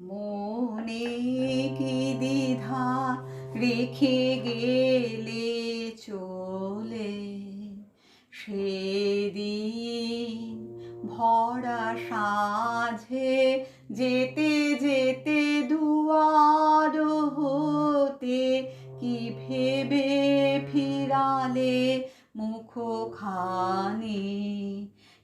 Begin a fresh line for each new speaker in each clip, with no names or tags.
মনে কি দ্বিধা রেখে গেলে চলে? সেদিন ভরা সাঁঝে যেতে যেতে দুয়ার হতে কি ভেবে ফিরালে মুখখানি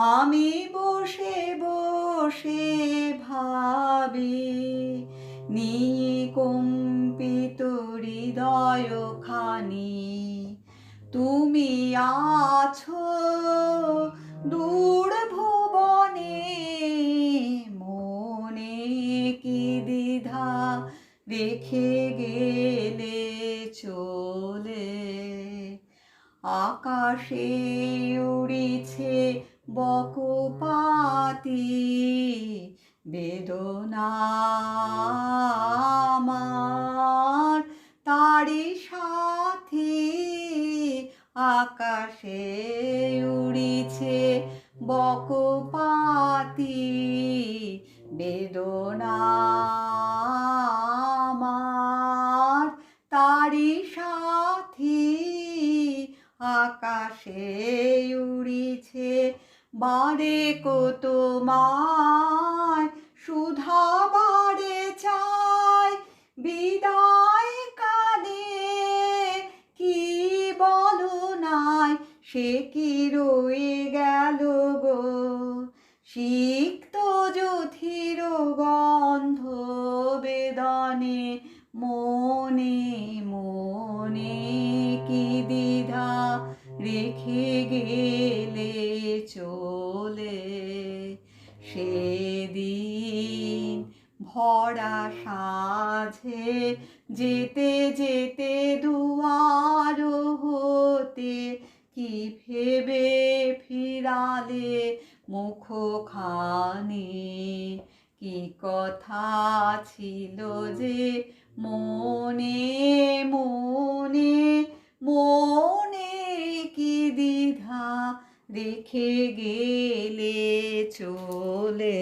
আমি বসে বসে ভাবি নিকম্পিত হৃদয় খানি। তুমি আছো দূর ভুবনে, মনে কি দ্বিধা রেখে গেলে চলে? আকাশে উড়িছে বকপাতি বেদনা আমার। তারি সাথে আকাশে উড়িছে বকপাতি বেদনা আমার। তারি সাথী আকাশে বারে কত মায় সুধা বারে চাই বিদায় কালে কি বলো নাই, সে কি রয়ে গেল গো? সিক্ত যথির গন্ধ বেদনে, মনে মনে কি দ্বিধা রেখে গেলে চলে। সেদিন ভরা সাঝে যেতে যেতে দুয়ার হতে, কি ভেবে ফিরালে মুখখানি? কি কথা ছিল যে মনে দেখে গেলে চলে।